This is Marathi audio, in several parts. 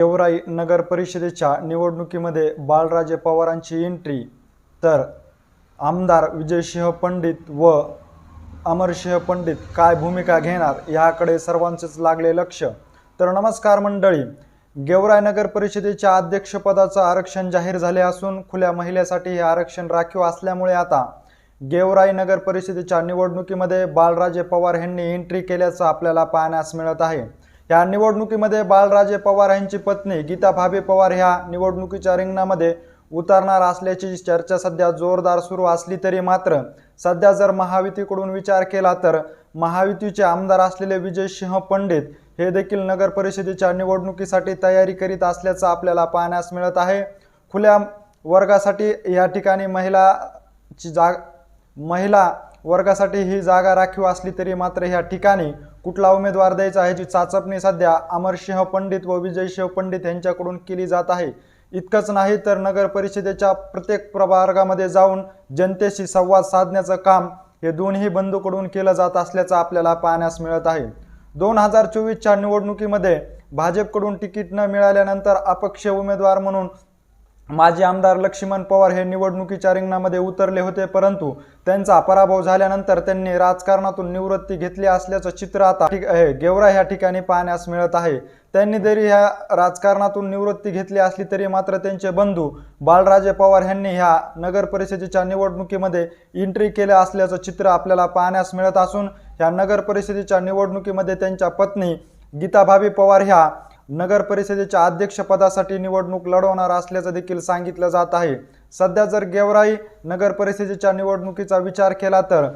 गेवराई नगर परिषदेच्या निवडणुकीमध्ये बाळराजे पवारांची एंट्री तर आमदार विजयसिंह पंडित व अमरसिंह पंडित काय भूमिका घेणार याकडे सर्वांचेच लागले लक्ष. तर नमस्कार मंडळी गेवराई नगर परिषदेच्या अध्यक्षपदाचं आरक्षण जाहीर झाले असून खुल्या महिलेसाठी हे आरक्षण राखीव असल्यामुळे आता गेवराई नगर परिषदेच्या निवडणुकीमध्ये बाळराजे पवार यांनी एंट्री केल्याचं आपल्याला पाहण्यास मिळत आहे. या निवडणुकीमध्ये बाळराजे पवार यांची पत्नी गीता भाबे पवार ह्या निवडणुकीच्या रिंगणामध्ये उतरणार असल्याची चर्चा सध्या जोरदार सुरू असली तरी मात्र सध्या जर महायुतीकडून विचार केला तर महायुतीचे आमदार असलेले विजयसिंह पंडित हे देखील नगर परिषदेच्या निवडणुकीसाठी तयारी करीत असल्याचं आपल्याला पाहण्यास मिळत आहे. खुल्या वर्गासाठी या ठिकाणी महिलाची जाग महिला वर्गासाठी ही जागा राखीव असली तरी मात्र ह्या ठिकाणी कुठला उमेदवार द्यायचा ह्याची चाचपणी सध्या अमरसिंह पंडित व विजयसिंह पंडित यांच्याकडून केली जात आहे. इतकंच नाही तर नगर परिषदेच्या प्रत्येक प्रभागामध्ये जाऊन जनतेशी संवाद साधण्याचं काम हे दोन्ही बंधूकडून केलं जात असल्याचं आपल्याला पाहण्यास मिळत आहे. दोन हजार चोवीसच्या निवडणुकीमध्ये भाजपकडून तिकीट न मिळाल्यानंतर अपक्ष उमेदवार म्हणून माजी आमदार लक्ष्मण पवार हे निवडणुकीच्या रिंगणामध्ये उतरले होते परंतु त्यांचा पराभव झाल्यानंतर त्यांनी राजकारणातून निवृत्ती घेतली असल्याचं चित्र आता ठिक- गेवरा ह्या ठिकाणी पाहण्यास मिळत आहे. त्यांनी जरी ह्या राजकारणातून निवृत्ती घेतली असली तरी मात्र त्यांचे बंधू बाळराजे पवार यांनी ह्या नगर परिषदेच्या निवडणुकीमध्ये एंट्री केल्या असल्याचं चित्र आपल्याला पाहण्यास मिळत असून ह्या नगर परिषदेच्या निवडणुकीमध्ये त्यांच्या पत्नी गीता भाभी पवार ह्या नगर परिषदेच्या अध्यक्षपदासाठी निवडणूक लढवणार असल्याचं देखील सांगितलं जात आहे. सध्या जर गेवराई नगर परिषदेच्या निवडणुकीचा विचार केला तर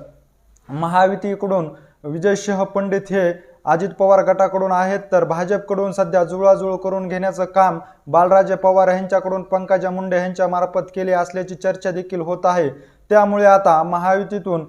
महायुतीकडून विजयसिंह पंडित हे अजित पवार गटाकडून आहेत तर भाजपकडून सध्या जुळाजुळ करून घेण्याचं काम बालराजे पवार यांच्याकडून पंकजा मुंडे यांच्या मार्फत केले असल्याची चर्चा देखील होत आहे. त्यामुळे आता महायुतीतून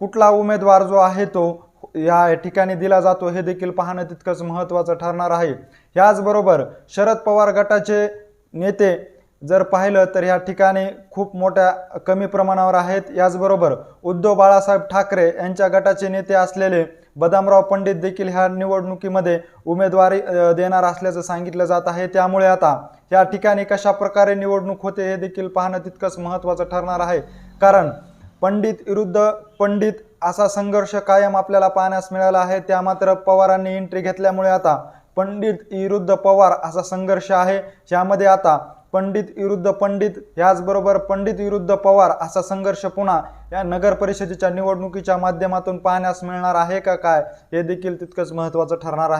कुठला उमेदवार जो आहे तो या ठिकाणी दिला जातो हे देखील पाहणं तितकंच महत्त्वाचं ठरणार आहे. याचबरोबर शरद पवार गटाचे नेते जर पाहिलं तर ह्या ठिकाणी खूप मोठ्या कमी प्रमाणावर आहेत. याचबरोबर उद्धव बाळासाहेब ठाकरे यांच्या गटाचे नेते असलेले बदामराव पंडित देखील ह्या निवडणुकीमध्ये उमेदवारी देणार असल्याचं सांगितलं जात आहे. त्यामुळे आता या ठिकाणी कशा प्रकारे निवडणूक होते हे देखील पाहणं तितकंच महत्त्वाचं ठरणार आहे. कारण पंडित विरुद्ध पंडित असा संघर्ष कायम आपल्याला पाहण्यास मिळाला आहे. त्या मात्र पवारांनी एंट्री घेतल्यामुळे आता पंडित विरुद्ध पवार असा संघर्ष आहे. यामध्ये आता पंडित विरुद्ध पंडित याचबरोबर पंडित विरुद्ध पवार असा संघर्ष पुन्हा या नगर परिषदेच्या निवडणुकीच्या माध्यमातून पाहण्यास मिळणार आहे का काय हे देखील तितकंच महत्त्वाचं ठरणार आहे.